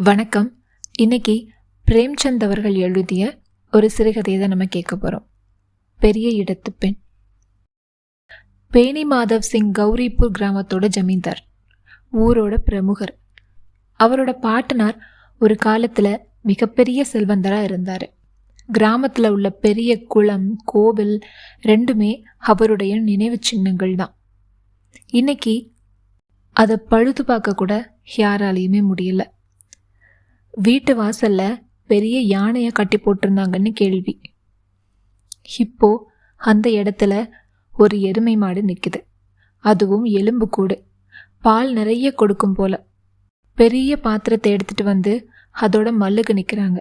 வணக்கம். இன்னைக்கு பிரேம்சந்த் அவர்கள் எழுதிய ஒரு சிறுகதையை தான் நம்ம கேட்க போகிறோம் பெரிய இடத்து பெண். பேணி மாதவ் சிங் கௌரிப்பூர் கிராமத்தோட ஜமீன்தார். ஊரோட பிரமுகர். அவரோட பாட்டனார் ஒரு காலத்தில் மிகப்பெரிய செல்வந்தராக இருந்தார். கிராமத்தில் உள்ள பெரிய குளம் கோவில் ரெண்டுமே அவருடைய நினைவு சின்னங்கள் தான். இன்னைக்கு அதை பழுது பார்க்க கூட யாராலையுமே முடியலை. வீட்டு வாசல்ல பெரிய யானையை கட்டி போட்டிருந்தாங்கன்னு கேள்வி. இப்போ அந்த இடத்துல ஒரு எருமை மாடு நிற்குது அதுவும் எலும்பு கூடு. பால் நிறைய கொடுக்கும் போல. பெரிய பாத்திரத்தை எடுத்துட்டு வந்து அதோட மல்லுக்கு நிற்கிறாங்க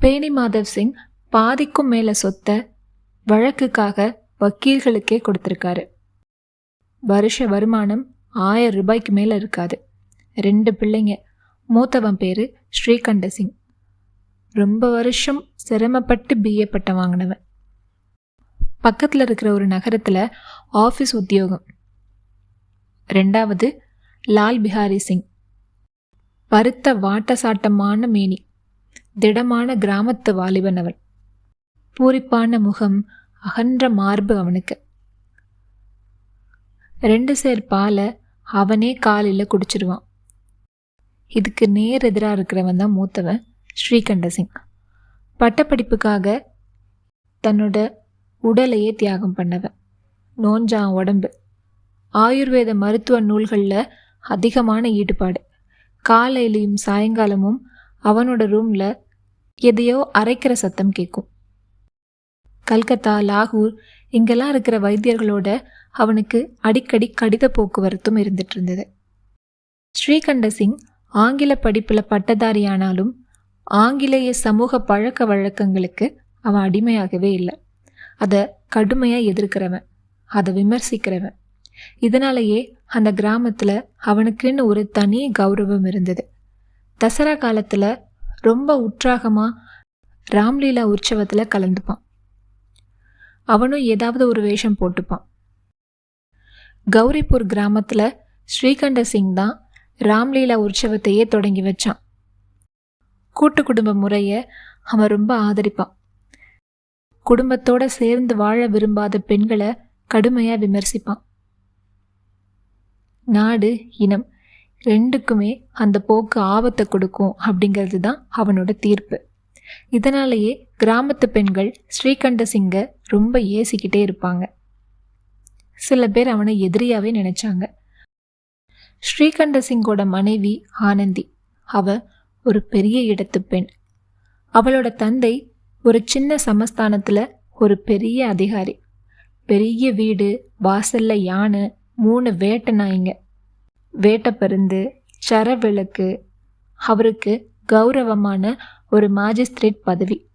பேணி மாதவ் சிங் பாதிக்கும் மேல சொத்தை வழக்குக்காக வக்கீல்களுக்கே கொடுத்துருக்காரு. வருஷ வருமானம் ஆயிரம் ரூபாய்க்கு மேலே இருக்காது. ரெண்டு பிள்ளைங்க மூத்தவன் பேர் ஸ்ரீகண்ட சிங் ரொம்ப வருஷம் சிரமப்பட்டு பிஏ பட்டம் வாங்கினவன். பக்கத்தில் இருக்கிற ஒரு நகரத்தில் ஆஃபீஸ் உத்தியோகம். ரெண்டாவது லால் பிஹாரி சிங். பருத்த வாட்ட சாட்டமான மேனி. திடமான கிராமத்து வாலிபன் அவன். பூரிப்பான முகம் அகன்ற மார்பு அவனுக்கு. ரெண்டு சேர் பாலை அவனே காலையில் குடிச்சிடுவான் இதுக்கு நேர் எதிராக இருக்கிறவன் தான் மூத்தவன் ஸ்ரீகண்ட சிங். பட்டப்படிப்புக்காக தன்னோட உடலையே தியாகம் பண்ணவன். நோஞ்சான் உடம்பு. ஆயுர்வேத மருத்துவ நூல்களில் அதிகமான ஈடுபாடு. காலையிலையும் சாயங்காலமும் அவனோட ரூமில் எதையோ அரைக்கிற சத்தம் கேட்கும் கல்கத்தா லாகூர் இங்கெல்லாம் இருக்கிற வைத்தியர்களோட அவனுக்கு அடிக்கடி கடித போக்குவரத்தும் இருந்துட்டு இருந்தது. ஸ்ரீகண்ட சிங் ஆங்கில படிப்பில் பட்டதாரியானாலும் ஆங்கிலேய சமூக பழக்க வழக்கங்களுக்கு அவன் அடிமையாகவே இல்லை. அதை கடுமையாக எதிர்க்கிறவன் அதை விமர்சிக்கிறவன். இதனாலேயே அந்த கிராமத்தில் அவனுக்குன்னு ஒரு தனி கௌரவம் இருந்தது. தசரா காலத்தில் ரொம்ப உற்சாகமாக ராம்லீலா உற்சவத்தில் கலந்துப்பான். அவனும் ஏதாவது ஒரு வேஷம் போட்டுப்பான். கௌரிப்பூர் கிராமத்தில் ஸ்ரீகண்ட சிங் தான் ராம்லீலா உற்சவத்தையே தொடங்கி வச்சான். கூட்டு குடும்ப முறையை அவன் ரொம்ப ஆதரிப்பான். குடும்பத்தோட சேர்ந்து வாழ விரும்பாத பெண்களை கடுமையாக விமர்சிப்பான். நாடு இனம் ரெண்டுக்குமே அந்த போக்கு ஆபத்தை கொடுக்கும் அப்படிங்கிறது தான் அவனோட தீர்ப்பு. இதனாலேயே கிராமத்து பெண்கள் ஸ்ரீகண்ட சிங்கை ரொம்ப ஏசிக்கிட்டே இருப்பாங்க. சில பேர் அவனை எதிரியாகவே நினச்சாங்க. ஸ்ரீகண்ட சிங்கோட மனைவி ஆனந்தி. அவ ஒரு பெரிய இடத்து பெண். அவளோட தந்தை ஒரு சின்ன சமஸ்தானத்தில் ஒரு பெரிய அதிகாரி. பெரிய வீடு வாசல்ல யானை மூணு வேட்டை நாய்ங்க. வேட்டப்பருந்து சரவிளக்கு அவருக்கு கௌரவமான ஒரு மாஜிஸ்திரேட் பதவி.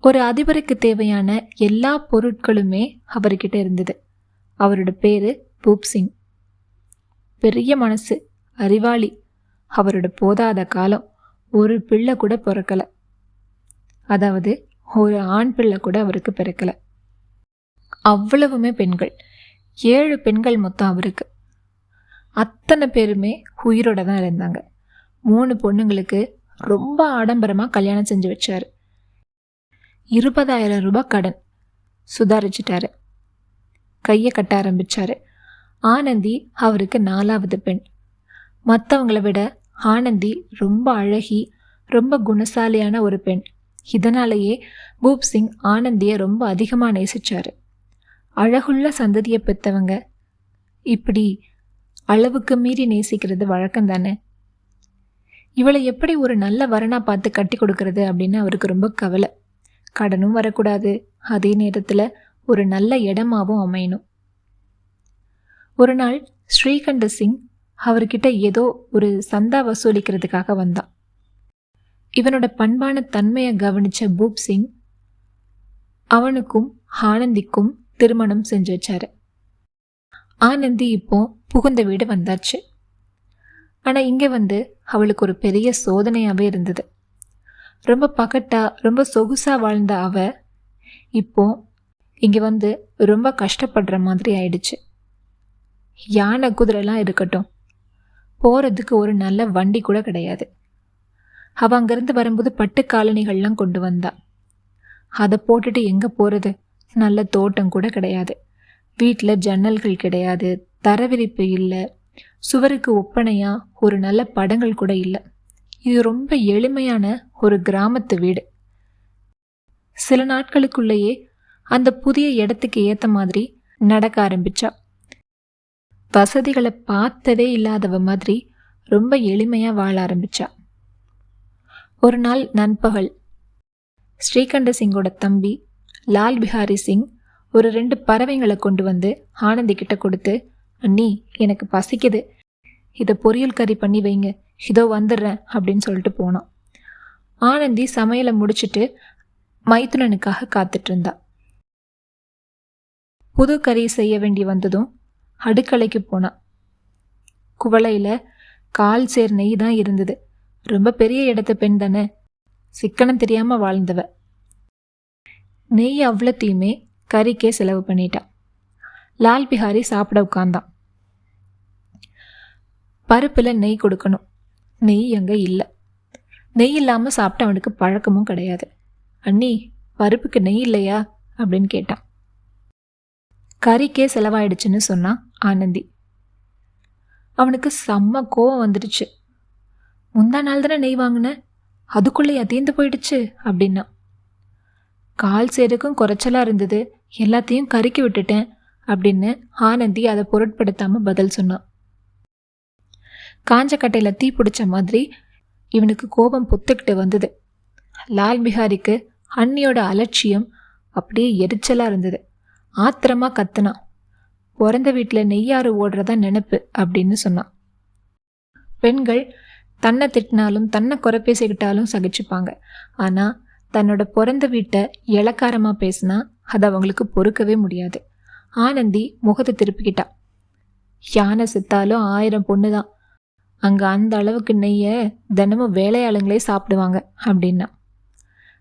ஒரு அதிபருக்கு தேவையான எல்லா பொருட்களுமே அவர்கிட்ட இருந்தது. அவரோட பேரு பூப் சிங். பெரிய மனசு அறிவாளி. அவரோட போதாத காலம் ஒரு பிள்ளை கூட பிறக்கல. அதாவது ஒரு ஆண் பிள்ளை கூட அவருக்கு பிறக்கல. அவ்வளவுமே பெண்கள். ஏழு பெண்கள் மொத்தம் அவருக்கு. அத்தனை பேருமே உயிரோட தான் இருந்தாங்க. மூணு பொண்ணுங்களுக்கு ரொம்ப ஆடம்பரமாக கல்யாணம் செஞ்சு வச்சார். இருபதாயிரம் ரூபாய் கடன் சுதாரிச்சிட்டாரு. கையை கட்ட ஆரம்பிச்சாரு. ஆனந்தி அவருக்கு நாலாவது பெண். மற்றவங்களை விட ஆனந்தி ரொம்ப அழகி ரொம்ப குணசாலியான ஒரு பெண். இதனாலேயே பூப் சிங் ஆனந்தியை ரொம்ப அதிகமாக நேசிச்சார். அழகுள்ள சந்ததியை பெற்றவங்க இப்படி அளவுக்கு மீறி நேசிக்கிறது வழக்கம் தானே? இவளை எப்படி ஒரு நல்ல வரனாக பார்த்து கட்டி கொடுக்கறது அப்படின்னு அவருக்கு ரொம்ப கவலை. கடனும் வரக்கூடாது. அதே நேரத்தில் ஒரு நல்ல இடமாவும் அமையணும். ஒரு நாள் ஸ்ரீகண்ட சிங் அவர்கிட்ட ஏதோ ஒரு சந்தா வசூலிக்கிறதுக்காக வந்தான். இவனோட பண்பான தன்மையை கவனித்த பூப் சிங் அவனுக்கும் ஆனந்திக்கும் திருமணம் செஞ்சு வச்சாரு. ஆனந்தி இப்போ புகுந்த வீடு வந்தாச்சு. ஆனால் இங்கே வந்து அவளுக்கு ஒரு பெரிய சோதனையாகவே இருந்தது. ரொம்ப பகட்டாக ரொம்ப சொகுசாக வாழ்ந்த அவ இப்போ இங்கே வந்து ரொம்ப கஷ்டப்படுற மாதிரி ஆயிடுச்சு. யானை குதிரைலாம் இருக்கட்டும். போகிறதுக்கு ஒரு நல்ல வண்டி கூட கிடையாது. அவள் அங்கேருந்து வரும்போது பட்டு காலணிகள்லாம் கொண்டு வந்தா. அதை போட்டுட்டு எங்கே போகிறது நல்ல தோட்டம் கூட கிடையாது. வீட்டில் ஜன்னல்கள் கிடையாது. தரவிரிப்பு இல்லை. சுவருக்கு ஒப்பனையாக ஒரு நல்ல படங்கள் கூட இல்லை. இது ரொம்ப எளிமையான ஒரு கிராமத்து வீடு. சில நாட்களுக்குள்ளேயே அந்த புதிய இடத்துக்கு ஏற்ற மாதிரி நடக்க ஆரம்பித்தாள் வசதிகளை பார்த்ததே இல்லாதவ மாதிரி ரொம்ப எளிமையாக வாழ ஆரம்பித்தா ஒரு நாள் நண்பகல் ஸ்ரீகண்ட சிங்கோட தம்பி லால் பிஹாரி சிங் ஒரு ரெண்டு பறவைங்களை கொண்டு வந்து ஆனந்தி கிட்ட கொடுத்து அண்ணி எனக்கு பசிக்குது. இதை பொரியல் கறி பண்ணி வைங்க. இதோ வந்துடுறேன் அப்படின்னு சொல்லிட்டு போனான். ஆனந்தி சமையலை முடிச்சுட்டு மைத்துனனுக்காக காத்துட்டு இருந்தா. புது கறி செய்ய வேண்டி வந்ததும் அடுக்கலைக்கு போனான் குவளையில் கால் சேர் நெய் தான் இருந்தது. ரொம்ப பெரிய இடத்த பெண் தானே. சிக்கனம் தெரியாமல் வாழ்ந்தவ. நெய் அவ்வளோத்தையுமே கறிக்கே செலவு பண்ணிட்டான் லால் பிஹாரி சாப்பிட உட்கார்ந்தான். பருப்பில் நெய் கொடுக்கணும். நெய் அங்கே இல்லை. நெய் இல்லாமல் சாப்பிட்ட அவனுக்கு பழக்கமும் கிடையாது. அண்ணி பருப்புக்கு நெய் இல்லையா? அப்படின்னு கேட்டான். கறிக்கே செலவாயிடுச்சுன்னு சொன்னான் ஆனந்தி. அவனுக்கு செம்ம கோவம் வந்துடுச்சு. முந்தா நாள் தானே நெய் வாங்கினேன் அதுக்குள்ளே தீர்ந்து போயிடுச்சு அப்படின்னா. கால் சேருக்கும் குறைச்சலாக இருந்தது. எல்லாத்தையும் கருக்கி விட்டுட்டேன் அப்படின்னு ஆனந்தி அதை பொருட்படுத்தாமல் பதில் சொன்னான். காஞ்ச கட்டையில் தீ பிடிச்ச மாதிரி இவனுக்கு கோபம் புத்துக்கிட்டு வந்தது. லால் பிஹாரிக்கு அன்னியோட அலட்சியம் அப்படியே எரிச்சலாக இருந்தது. ஆத்திரமாக கத்துனான். பிறந்த வீட்டில் நெய்யாறு ஓடுறதா நினப்பு அப்படின்னு சொன்னான். பெண்கள் தன்னை திட்டினாலும் தன்னை குறை பேசிக்கிட்டாலும் சகிச்சுப்பாங்க. ஆனால் தன்னோட பிறந்த வீட்டை இலக்காரமாக பேசினா அது அவங்களுக்கு பொறுக்கவே முடியாது. ஆனந்தி முகத்தை திருப்பிக்கிட்டா. யானை செத்தாலும் ஆயிரம் பொண்ணு தான். அங்கே அந்த அளவுக்கு நெய்ய தினமும் வேலையாளுங்களே சாப்பிடுவாங்க அப்படின்னா.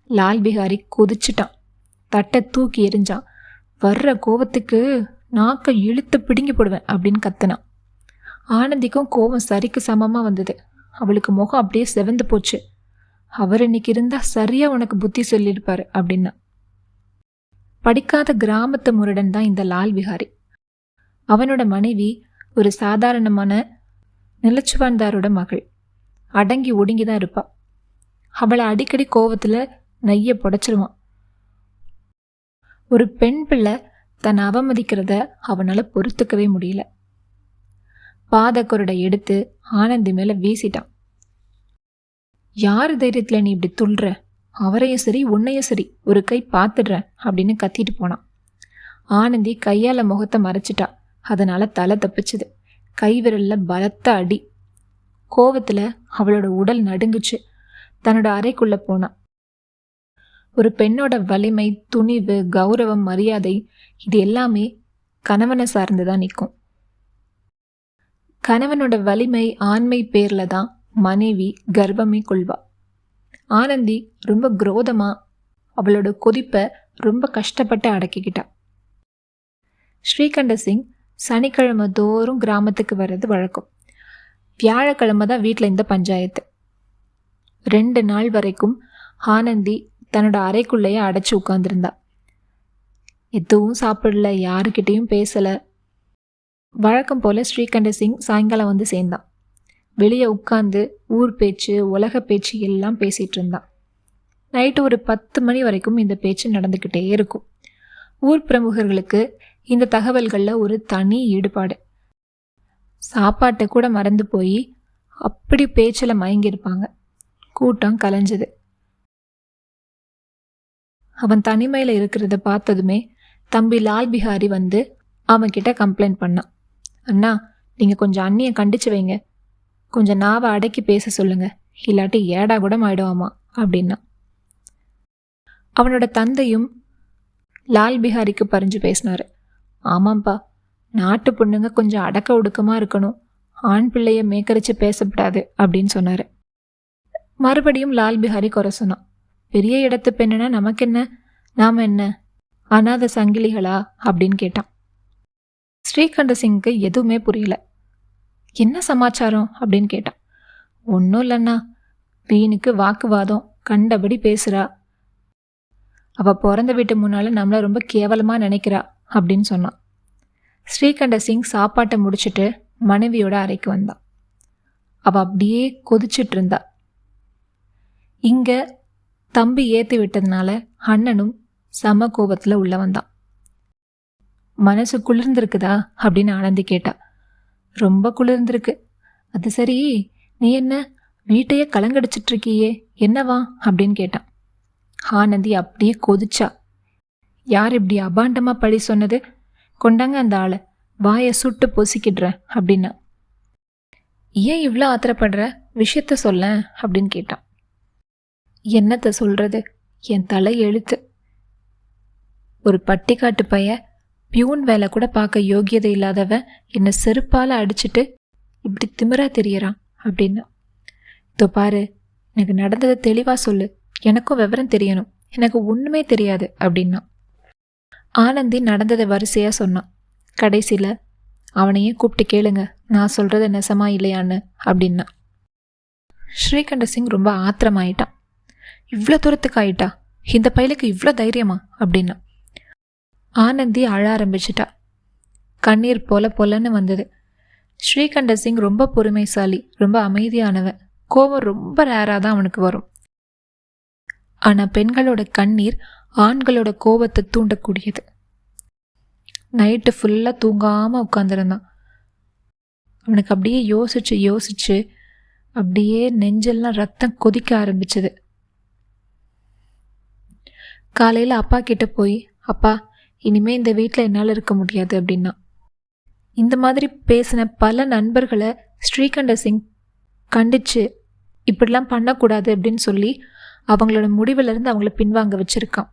லால் பிஹாரி குதிச்சிட்டான். தட்டை தூக்கி எரிஞ்சான் வர்ற கோபத்துக்கு நாக்கை இழுத்து பிடுங்கி போடுவேன் அப்படின்னு கத்துனான் ஆனந்திக்கும் கோவம் சரிக்கு சமமாக வந்தது. அவளுக்கு முகம் அப்படியே செவந்து போச்சு. அவர் இன்னைக்கு இருந்தா சரியா உனக்கு புத்தி சொல்லியிருப்பாரு அப்படின்னா. படிக்காத கிராமத்து முருடன் தான் இந்த லால் விஹாரி அவனோட மனைவி ஒரு சாதாரணமான நிலச்சுவான்தாரோட மகள். அடங்கி ஒடுங்கி தான் இருப்பா. அவளை அடிக்கடி கோவத்தில் நைய புடைச்சிருவான். ஒரு பெண் பிள்ளை தன்னை அவமதிக்கிறத அவனால் பொறுத்துக்கவே முடியல. பாதக்குரடை எடுத்து ஆனந்தி மேலே வீசிட்டான். யார் தைரியத்தில் நீ இப்படி துள்ளுற அவரையும் சரி உன்னையும் சரி ஒரு கை பார்த்துடுறேன் அப்படின்னு கத்திட்டு போனான். ஆனந்தி கையால் முகத்தை மறைச்சிட்டா. அதனால் தலை தப்பிச்சுது. கை விரலில் பலத்த அடி. கோவத்தில் அவளோட உடல் நடுங்குச்சு. தன்னோட அறைக்குள்ளே போனான் ஒரு பெண்ணோட வலிமை துணிவு கௌரவம் மரியாதை இது எல்லாமே கணவனை சார்ந்து தான் நிற்கும் கணவனோட வலிமை ஆண்மை பேரில் தான் மனைவி கர்ப்பமே கொள்வா. ஆனந்தி ரொம்ப குரோதமாக அவளோட கொதிப்பை ரொம்ப கஷ்டப்பட்டு அடக்கிக்கிட்டா. ஸ்ரீகண்ட சிங் சனிக்கிழமை தோறும் கிராமத்துக்கு வர்றது வழக்கம். வியாழக்கிழமை தான் வீட்டில் இந்த பஞ்சாயத்து. ரெண்டு நாள் வரைக்கும் ஆனந்தி தன்னோட அறைக்குள்ளேயே அடைச்சி உட்காந்துருந்தா எதுவும் சாப்பிடல யாருக்கிட்டேயும் பேசலை. வழக்கம் போல் ஸ்ரீகண்ட சிங் சாயங்காலம் வந்து சேர்ந்தான். வெளியே உட்காந்து ஊர் பேச்சு உலக பேச்சு எல்லாம் பேசிகிட்டு இருந்தான். நைட்டு ஒரு பத்து மணி வரைக்கும் இந்த பேச்சு நடந்துக்கிட்டே இருக்கும். ஊர் பிரமுகர்களுக்கு இந்த தகவல்களில் ஒரு தனி ஈடுபாடு. சாப்பாட்டை கூட மறந்து போய் அப்படி பேச்சில் மயங்கியிருப்பாங்க. கூட்டம் கலைஞ்சது. அவன் தனிமையில் இருக்கிறத பார்த்ததுமே தம்பி லால் பிஹாரி வந்து அவன்கிட்ட கம்ப்ளைண்ட் பண்ணான். அண்ணா நீங்கள் கொஞ்சம் அண்ணியை கண்டிச்சு வைங்க. கொஞ்சம் நாவை அடக்கி பேச சொல்லுங்க. இல்லாட்டி ஏடா கூட ஆயிடுவாமா? அப்படின்னா. அவனோட தந்தையும் லால் பிஹாரிக்கு பறிஞ்சு பேசினார். ஆமாம்ப்பா நாட்டு பொண்ணுங்க கொஞ்சம் அடக்க ஒடுக்கமாக இருக்கணும். ஆண் பிள்ளைய மேக்கரிச்சு பேசப்படாது அப்படின்னு சொன்னார். மறுபடியும் லால் பிஹாரி குறை சொன்னான். பெரிய இடத்து பெண்ணுனா நமக்கு என்ன நாம் என்ன? அனாத சங்கிலிகளா? அப்படின்னு கேட்டான். ஸ்ரீகண்ட சிங்க்கு எதுவுமே புரியல. என்ன சமாச்சாரம்? அப்படின்னு கேட்டான். ஒன்றும் இல்லைண்ணா. வீணுக்கு வாக்குவாதம். கண்டபடி பேசுகிறா அவள் பிறந்த வீட்டு முன்னால் நம்மளை ரொம்ப கேவலமாக நினைக்கிறா அப்படின்னு சொன்னான். ஸ்ரீகண்ட சிங் சாப்பாட்டை முடிச்சுட்டு மனைவியோட அறைக்கு வந்தான். அவள் அப்படியே கொதிச்சிட்டு இருந்தா. இங்கே தம்பி ஏற்றி விட்டதுனால அண்ணனும் சம கோபத்தில் உள்ள வந்தான். மனசு குளிர்ந்திருக்குதா? அப்படின்னு ஆனந்தி கேட்டா. ரொம்ப குளிர்ந்திருக்கு. அது சரி நீ என்ன வீட்டையே கலங்கடிச்சிட்ருக்கியே என்னவா? அப்படின்னு கேட்டான் ஆனந்தி அப்படியே கொதிச்சா. யார் இப்படி அபாண்டமாக பழி சொன்னது? கொண்டாங்க அந்த ஆளை. வாயை சுட்டு பொசிக்கிடுறேன் அப்படின்னா. ஏன் இவ்வளோ ஆத்திரப்படுற? விஷயத்த சொல்ல அப்படின்னு கேட்டான் என்னத்த சொல்றது? என் தலை எழுத்து. ஒரு பட்டிக்காட்டு பைய பியூன் வேலை கூட பார்க்க யோகியதை இல்லாதவன் என்னை செருப்பால் அடிச்சிட்டு இப்படி திமிரா தெரியறான் அப்படின்னு. இதோ பாரு எனக்கு நடந்ததை தெளிவாக சொல்லு. எனக்கும் விவரம் தெரியணும். எனக்கு ஒன்றுமே தெரியாது அப்படின்னா. ஆனந்தி நடந்ததை வரிசையாக சொன்னான். கடைசியில் அவனையே கூப்பிட்டு கேளுங்க நான் சொல்கிறது நெசமா இல்லையான்னு அப்படின்னா. ஸ்ரீகண்ட சிங் ரொம்ப ஆத்திரமாயிட்டான். இவ்வளோ தூரத்துக்கு ஆயிட்டா? இந்த பையலுக்கு இவ்வளோ தைரியமா? அப்படின்னா. ஆனந்தி அழ ஆரம்பிச்சிட்டா. கண்ணீர் போல போலன்னு வந்தது. ஸ்ரீகண்ட சிங் ரொம்ப பொறுமைசாலி ரொம்ப அமைதியானவன். கோபம் ரொம்ப ரேராக தான் அவனுக்கு வரும். ஆனால் பெண்களோட கண்ணீர் ஆண்களோட கோபத்தை தூண்டக்கூடியது. நைட்டு ஃபுல்லாக தூங்காமல் உட்காந்துருந்தான் அவனுக்கு அப்படியே யோசிச்சு யோசிச்சு அப்படியே நெஞ்செல்லாம் ரத்தம் கொதிக்க ஆரம்பிச்சது. காலையில் அப்பா கிட்ட போய் அப்பா இனிமே இந்த வீட்டில் என்னால் இருக்க முடியாது அப்படின்னா. இந்த மாதிரி பேசின பல நண்பர்களை ஸ்ரீகண்ட சிங் கண்டிச்சு இப்படிலாம் பண்ணக்கூடாது அப்படின்னு சொல்லி அவங்களோட முடிவிலிருந்து அவங்கள பின்வாங்க வச்சிருக்கான்.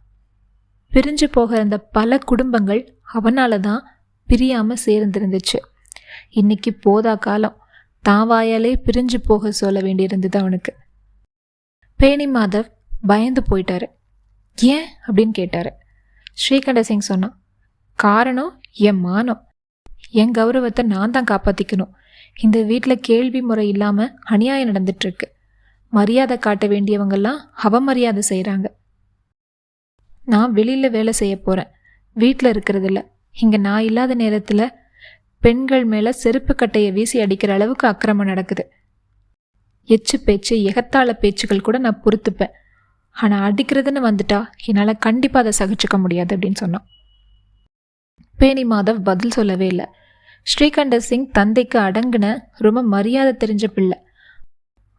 பிரிஞ்சு போகிற அந்த பல குடும்பங்கள் அவனால தான் பிரியாமல் சேர்ந்துருந்துச்சு. இன்னைக்கு போதா காலம். தான் வாயாலே பிரிஞ்சு போக சொல்ல வேண்டியிருந்தது அவனுக்கு. பேணி மாதவ் பயந்து போயிட்டாரு. ஏன் அப்படின்னு கேட்டார். ஸ்ரீகண்ட சிங் சொன்னான் காரணம் என் மானம். என் கௌரவத்தை நான் தான் காப்பாற்றிக்கணும் இந்த வீட்டில் கேள்வி முறை இல்லாமல் அநியாயம் நடந்துட்டுருக்கு. மரியாதை காட்ட வேண்டியவங்கெல்லாம் அவமரியாதை செய்கிறாங்க நான் வெளியில் வேலை செய்ய போகிறேன் வீட்டில் இருக்கிறதில்ல. இங்கே நான் இல்லாத நேரத்தில் பெண்கள் மேலே செருப்பு கட்டையை வீசி அடிக்கிற அளவுக்கு அக்கிரமம் நடக்குது. எச்சு பேச்சு எகத்தாள பேச்சுகள் கூட நான் பொறுத்துப்பேன். ஆனால் அடிக்கிறதுன்னு வந்துட்டா என்னால் கண்டிப்பாக அதை சகிச்சுக்க முடியாது அப்படின்னு சொன்னான். பேணி மாதவ் பதில் சொல்லவே இல்லை. ஸ்ரீகண்ட சிங் தந்தைக்கு அடங்கின ரொம்ப மரியாதை தெரிஞ்ச பிள்ளை.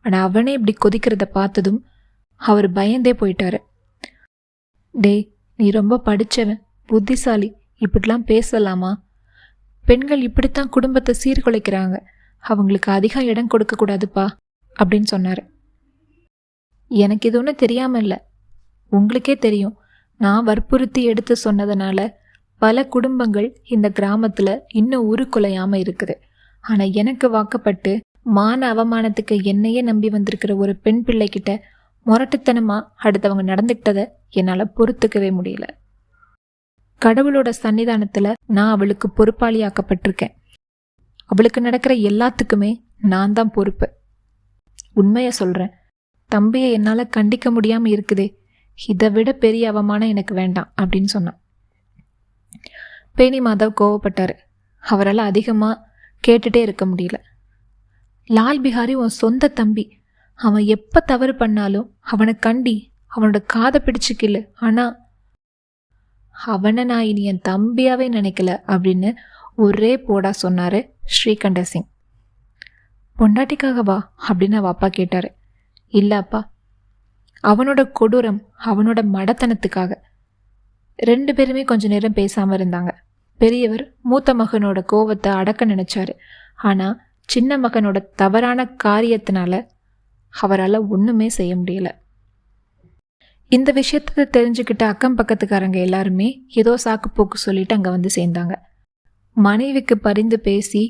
ஆனால் அவனே இப்படி கொதிக்கிறத பார்த்ததும் அவர் பயந்தே போயிட்டாரு. டேய் நீ ரொம்ப படித்தவன் புத்திசாலி இப்படிலாம் பேசலாமா? பெண்கள் இப்படித்தான் குடும்பத்தை சீர்குலைக்கிறாங்க. அவங்களுக்கு அதிகம் இடம் கொடுக்கக்கூடாதுப்பா அப்படின்னு சொன்னார். எனக்கு இது ஒன்றும் தெரியாமல் இல்லை. உங்களுக்கே தெரியும். நான் வற்புறுத்தி எடுத்து சொன்னதுனால பல குடும்பங்கள் இந்த கிராமத்தில் இன்னும் உருக்குலையாமல் இருக்குது. ஆனால் எனக்கு வாக்கப்பட்டு மான அவமானத்துக்கு என்னையே நம்பி வந்திருக்கிற ஒரு பெண் பிள்ளைகிட்ட முரட்டுத்தனமாக அடுத்தவங்க நடந்துக்கிட்டதை என்னால் பொறுத்துக்கவே முடியல. கடவுளோட சன்னிதானத்தில் நான் அவளுக்கு பொறுப்பாளியாக்கப்பட்டிருக்கேன். அவளுக்கு நடக்கிற எல்லாத்துக்குமே நான் தான் பொறுப்பு. உண்மையை சொல்கிறேன் தம்பியை என்னால் கண்டிக்க முடியாமல் இருக்குதே. இதை விட பெரிய அவமானம் எனக்கு வேண்டாம் அப்படின்னு சொன்னான். பேணி மாதவ் கோவப்பட்டார். அவரால் அதிகமாக கேட்டுட்டே இருக்க முடியல. லால் பிஹாரி உன் சொந்த தம்பி. அவன் எப்போ தவறு பண்ணாலும் அவனை கண்டி அவனோட காதை பிடிச்சிக்கல ஆனால் அவனை நான் இனி என் தம்பியாகவே நினைக்கல அப்படின்னு ஒரே போடா சொன்னார் ஸ்ரீகண்ட சிங். பொண்டாட்டிக்காகவா? அப்படின்னு அவள் அப்பா கேட்டார். இல்லை அப்பா அவனோட கொடூரம் அவனோட மடத்தனத்துக்காக. ரெண்டு பேருமே கொஞ்ச நேரம் பேசாமல் இருந்தாங்க. பெரியவர் மூத்த மகனோட கோவத்தை அடக்க நினைச்சாரு. ஆனால் சின்ன மகனோட தவறான காரியத்தினால அவரால் ஒன்றுமே செய்ய முடியல. இந்த விஷயத்தை தெரிஞ்சுக்கிட்ட அக்கம் பக்கத்துக்காரங்க எல்லாருமே ஏதோ சாக்குப்போக்கு சொல்லிட்டு அங்கே வந்து சேர்ந்தாங்க. மனைவிக்கு பரிந்து பேசி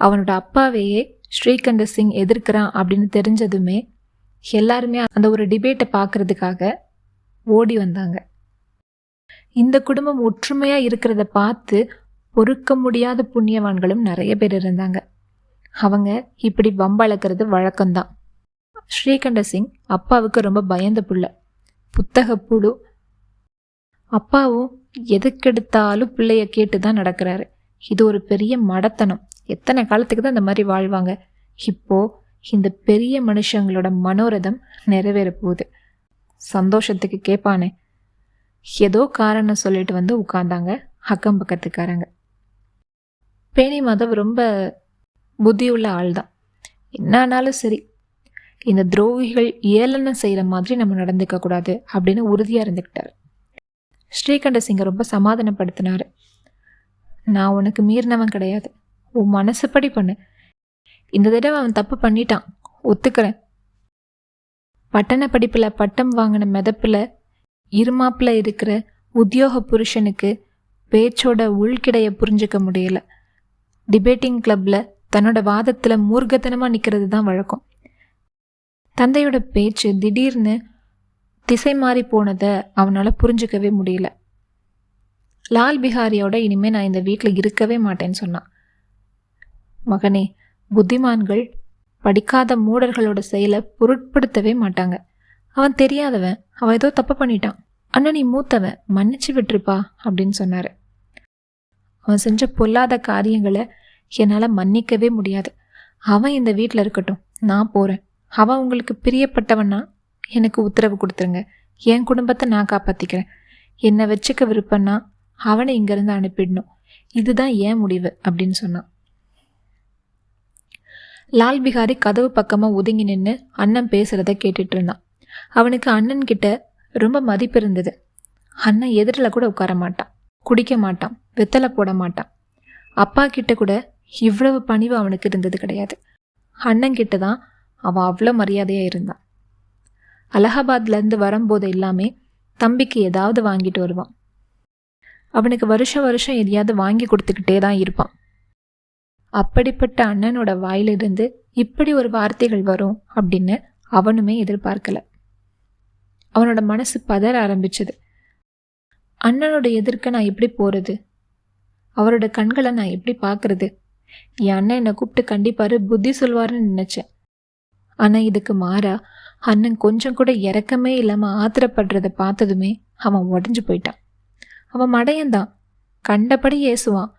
அவனோட அப்பாவையே ஸ்ரீகண்ட சிங் எதிர்க்கிறான் அப்படின்னு தெரிஞ்சதுமே எல்லாருமே அந்த ஒரு டிபேட்டை பார்க்கறதுக்காக ஓடி வந்தாங்க. இந்த குடும்பம் ஒற்றுமையாக இருக்கிறத பார்த்து பொறுக்க முடியாத புண்ணியவான்களும் நிறைய பேர் இருந்தாங்க. அவங்க இப்படி வம்பளக்கிறது வழக்கம்தான். ஸ்ரீகண்ட சிங் அப்பாவுக்கு ரொம்ப பயந்த புள்ள. புத்தக புழு. அப்பாவும் எதுக்கெடுத்தாலும் பிள்ளைய கேட்டு தான் நடக்கிறாரு. இது ஒரு பெரிய மடத்தனம். எத்தனை காலத்துக்கு தான் இந்த மாதிரி வாழ்வாங்க? இப்போ இந்த பெரிய மனுஷங்களோட மனோரதம் நிறைவேற போகுது சந்தோஷத்துக்கு கேட்பானே ஏதோ காரணம் சொல்லிட்டு வந்து உட்காந்தாங்க அக்கம் பக்கத்துக்காரங்க. பேணி மாதவ் ரொம்ப புத்தியுள்ள ஆள் தான் என்னானாலும் சரி இந்த துரோகிகள் ஏளனம் செய்கிற மாதிரி நம்ம நடந்துக்க கூடாது அப்படின்னு உறுதியாக இருந்துக்கிட்டார் ஸ்ரீகண்ட சிங்கை ரொம்ப சமாதானப்படுத்தினார். நான் உனக்கு மீறினவன் கிடையாது. உன் மனசுப்படி பண்ணு. இந்த தடவை அவன் தப்பு பண்ணிட்டான். ஒத்துக்கிறேன். பட்டண படிப்பில் பட்டம் வாங்கின மிதப்பில் இருமாப்பில் இருக்கிற உத்தியோக புருஷனுக்கு பேச்சோட உள்கிடைய புரிஞ்சுக்க முடியல. டிபேட்டிங் கிளப்பில் தன்னோட வாதத்தில் மூர்க்கத்தனமாக நிற்கிறது தான் வழக்கம். தந்தையோட பேச்சு திடீர்னு திசை மாறி போனதை அவனால் புரிஞ்சுக்கவே முடியல. லால் பிஹாரியோட இனிமேல் நான் இந்த வீட்டில் இருக்கவே மாட்டேன்னு சொன்னான். மகனே புத்திமான்கள் படிக்காத மூடர்களோட செயலை பொருட்படுத்தவே மாட்டாங்க. அவன் தெரியாதவன் அவன் ஏதோ தப்பு பண்ணிட்டான். அண்ணா நீ மூத்தவன் மன்னிச்சு விட்டுருப்பா அப்படின்னு சொன்னார். அவன் செஞ்ச பொல்லாத காரியங்களை என்னால் மன்னிக்கவே முடியாது. அவன் இந்த வீட்டில் இருக்கட்டும் நான் போகிறேன் அவன் உங்களுக்கு பிரியப்பட்டவன்னா எனக்கு உத்தரவு கொடுத்துருங்க. என் குடும்பத்தை நான் காப்பாற்றிக்கிறேன் என்னை வச்சுக்க விருப்பம்னா அவனை இங்கேருந்து அனுப்பிடணும். இதுதான் ஏன் முடிவு அப்படின்னு சொன்னான். லால் பிகாரி கதவு பக்கமாக ஒதுங்கி நின்று அண்ணன் பேசுகிறத கேட்டுட்டு இருந்தான். அவனுக்கு அண்ணன் கிட்ட ரொம்ப மதிப்பு இருந்தது. அண்ணன் எதிரில் கூட உட்கார மாட்டான். குடிக்க மாட்டான். வெத்தலை போட மாட்டான். அப்பா கிட்ட கூட இவ்வளவு பணிவு அவனுக்கு இருந்தது கிடையாது. அண்ணன் கிட்ட தான் அவன் அவ்வளோ மரியாதையாக இருந்தான். அலகாபாத்லேருந்து வரும்போது எல்லாமே தம்பிக்கு ஏதாவது வாங்கிட்டு வருவான். அவனுக்கு வருஷம் வருஷம் எதையாவது வாங்கி கொடுத்துக்கிட்டே தான் இருப்பான். அப்படிப்பட்ட அண்ணனோட வாயிலிருந்து இப்படி ஒரு வார்த்தைகள் வரும் அப்படின்னு அவனுமே எதிர்பார்க்கல. அவனோட மனசு பதற ஆரம்பிச்சது. அண்ணனோட எதிர்க்க நான் எப்படி போகிறது அவரோட கண்களை நான் எப்படி பார்க்கறது? என் அண்ணன் என்னை கூப்பிட்டு கண்டிப்பாரு புத்தி சொல்வாருன்னு நினச்சேன். ஆனால் இதுக்கு மாறா அண்ணன் கொஞ்சம் கூட இறக்கமே இல்லாமல் ஆத்திரப்படுறத பார்த்ததுமே அவன் உடஞ்சு போயிட்டான். அவன் மடையன்தான் கண்டபடி ஏசுவான்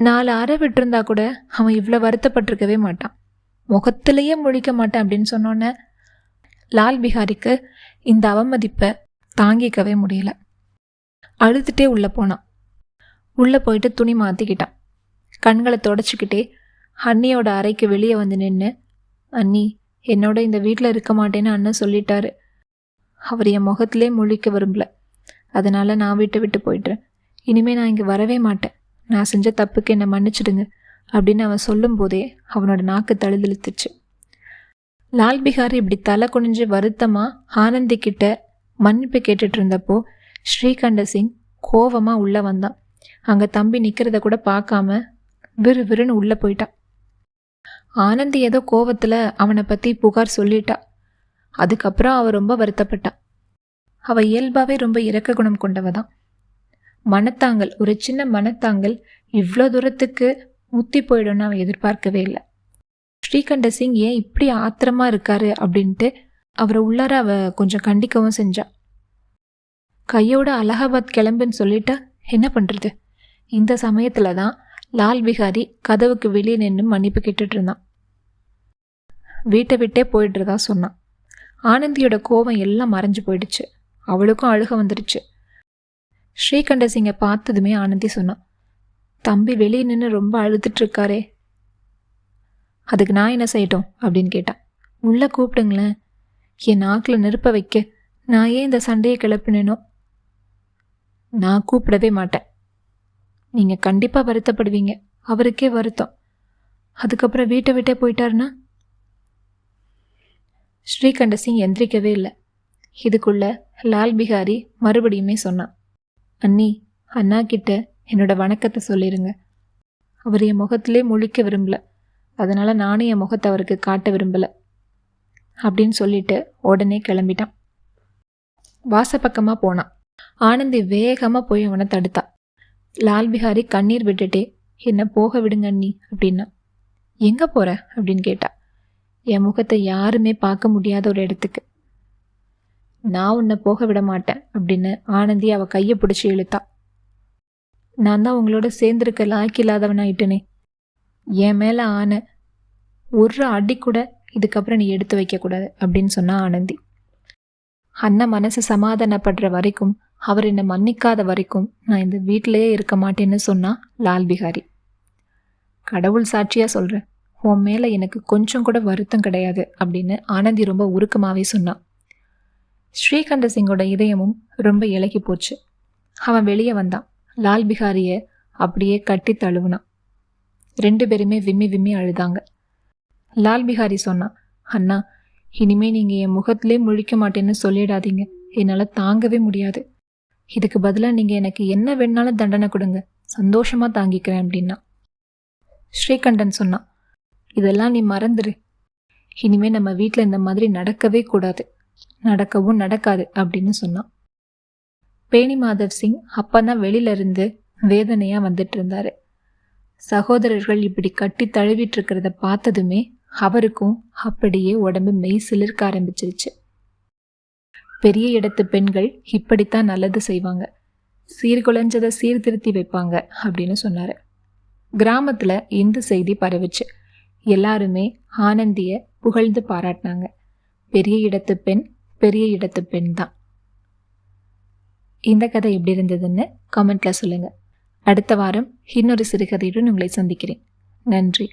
நாலு அறை விட்டுருந்தா கூட அவன் இவ்வளோ வருத்தப்பட்டிருக்கவே மாட்டான். முகத்திலேயே முழிக்க மாட்டேன் அப்படின்னு சொன்னோன்னே லால் பிஹாரிக்கு இந்த அவமதிப்பை தாங்கிக்கவே முடியல. அழுதுகிட்டே உள்ளே போனான். உள்ளே போயிட்டு துணி மாற்றிக்கிட்டான் கண்களை தொடச்சிக்கிட்டே அண்ணியோட அறைக்கு வெளியே வந்து நின்று அண்ணி என்னோட இந்த வீட்டில் இருக்க மாட்டேன்னு அண்ணன் சொல்லிட்டாரு. அவர் என் முகத்திலே முழிக்க விரும்பல. அதனால் நான் வீட்டை விட்டு போயிட்டுறேன். இனிமேல் நான் இங்கே வரவே மாட்டேன். நான் செஞ்ச தப்புக்கு என்னை மன்னிச்சிடுங்க அப்படின்னு அவன் சொல்லும்போதே அவனோட நாக்கு தழுதழுத்துச்சு. லால் பிகாரி இப்படி தலை குனிஞ்சு வருத்தமாக ஆனந்தி கிட்ட மன்னிப்பு கேட்டுட்டு இருந்தப்போ ஸ்ரீகண்ட சிங் கோவமாக உள்ளே வந்தான். அங்கே தம்பி நிற்கிறத கூட பார்க்காம விறு விறுன்னு உள்ளே போயிட்டான் ஆனந்தி ஏதோ கோவத்தில் அவனை பற்றி புகார் சொல்லிட்டா. அதுக்கப்புறம் அவள் ரொம்ப வருத்தப்பட்டான் அவள் இயல்பாகவே ரொம்ப இறக்க குணம் கொண்டவ தான் மனத்தாங்கல் ஒரு சின்ன மனத்தாங்கல் இவ்வளோ தூரத்துக்கு முத்தி போயிடும்னு அவன் எதிர்பார்க்கவே இல்லை. ஸ்ரீகண்ட சிங் ஏன் இப்படி ஆத்திரமா இருக்காரு அப்படின்ட்டு அவரை உள்ளார அவ கொஞ்சம் கண்டிக்கவும் செஞ்சா. கையோட அலகாபாத் கிளம்புன்னு சொல்லிட்டா என்ன பண்ணுறது இந்த சமயத்தில் தான் லால் பிகாரி கதவுக்கு வெளியே நின்று மன்னிப்பு கேட்டுட்டு இருந்தான். வீட்டை விட்டே போயிட்டுருதா சொன்னான். ஆனந்தியோட கோபம் எல்லாம் மறைஞ்சு போயிடுச்சு. அவளுக்கும் அழுக வந்துடுச்சு ஸ்ரீகண்ட சிங்கை பார்த்ததுமே ஆனந்தி சொன்னான் தம்பி வெளியே நின்று ரொம்ப அழுதுட்டுருக்காரே. அதுக்கு நான் என்ன செய்யட்டும்? அப்படின்னு கேட்டான் உள்ளே கூப்பிடுங்களேன். என் நாக்கில் நெருப்ப வைக்க. நான் ஏன் இந்த சண்டையை கிளப்பினேனோ? நான் கூப்பிடவே மாட்டேன். நீங்கள் கண்டிப்பாக வருத்தப்படுவீங்க. அவருக்கே வருத்தம். அதுக்கப்புறம் வீட்டை விட்டே போயிட்டாருன்னா? ஸ்ரீகண்ட சிங் எந்திரிக்கவே இல்லை. இதுக்குள்ள லால் பிகாரி மறுபடியுமே சொன்னான் அண்ணி அண்ணா கிட்ட என்னோட வணக்கத்தை சொல்லிடுங்க அவர் என் முகத்திலே முழிக்க விரும்பல. அதனால் நானும் என் முகத்தை அவருக்கு காட்ட விரும்பல. அப்படின்னு சொல்லிட்டு உடனே கிளம்பிட்டான். வாசப்பக்கமாக போனான். ஆனந்தி வேகமாக போய் அவனை தடுத்தா. லால் பிஹாரி கண்ணீர் விட்டுட்டே என்னை போக விடுங்க அண்ணி அப்படின்னா. எங்கே போகிற அப்படின்னு கேட்டா. என் முகத்தை யாருமே பார்க்க முடியாத ஒரு இடத்துக்கு. நான் உன்னை போக விட மாட்டேன் அப்படின்னு ஆனந்தி அவள் கையை பிடிச்சி இழுத்தா. நான் தான் உங்களோட சேர்ந்துருக்க லாய்க்கு இல்லாதவனாயிட்டனே. என் மேலே ஆன ஒரு அடி கூட இதுக்கப்புறம் நீ எடுத்து வைக்கக்கூடாது அப்படின்னு சொன்னா ஆனந்தி. அண்ணன் மனசு சமாதானப்படுற வரைக்கும் அவர் என்னை மன்னிக்காத வரைக்கும் நான் இந்த வீட்டிலேயே இருக்க மாட்டேன்னு சொன்னா லால் பிகாரி. கடவுள் சாட்சியாக சொல்கிறேன் உன் மேலே எனக்கு கொஞ்சம் கூட வருத்தம் கிடையாது அப்படின்னு ஆனந்தி ரொம்ப உருக்கமாகவே சொன்னான் ஸ்ரீகண்ட சிங்கோட இதயமும் ரொம்ப இலகி போச்சு. அவன் வெளியே வந்தான். லால் பிகாரியை அப்படியே கட்டி தழுவுனான். ரெண்டு பேருமே விம்மி விம்மி அழுதாங்க. லால் பிகாரி சொன்னான் அண்ணா இனிமே நீங்கள் என் முகத்திலே முழிக்க மாட்டேன்னு சொல்லிடாதீங்க. என்னால் தாங்கவே முடியாது. இதுக்கு பதிலாக நீங்கள் எனக்கு என்ன வேணாலும் தண்டனை கொடுங்க. சந்தோஷமாக தாங்கிக்கிறேன் அப்படின்னா. ஸ்ரீகண்டன் சொன்னான் இதெல்லாம் நீ மறந்துடு இனிமே நம்ம வீட்டில் இந்த மாதிரி நடக்கவே கூடாது. நடக்கவும் நடக்காது அப்படின்னு சொன்னான். பேணி மாதவ் சிங் அப்பதான் வெளியில இருந்து வேதனையா வந்துட்டு இருந்தாரு. சகோதரர்கள் இப்படி கட்டி தழுவிட்டு இருக்கிறத பார்த்ததுமே அவருக்கும் அப்படியே உடம்பு மெய் சிலிர்க்க ஆரம்பிச்சிருச்சு. பெரிய இடத்து பெண்கள் இப்படித்தான் நல்லது செய்வாங்க. சீர்குலைஞ்சதை சீர்திருத்தி வைப்பாங்க அப்படின்னு சொன்னாரு. கிராமத்துல இந்த செய்தி பரவுச்சு. எல்லாருமே ஆனந்திய புகழ்ந்து பாராட்டினாங்க. பெரிய இடத்து பெண் பெரிய இடத்து பெண் தான். இந்த கதை எப்படி இருந்ததுன்னு கமெண்ட்ல சொல்லுங்க. அடுத்த வாரம் இன்னொரு சிறுகதையுடன் உங்களை சந்திக்கிறேன். நன்றி.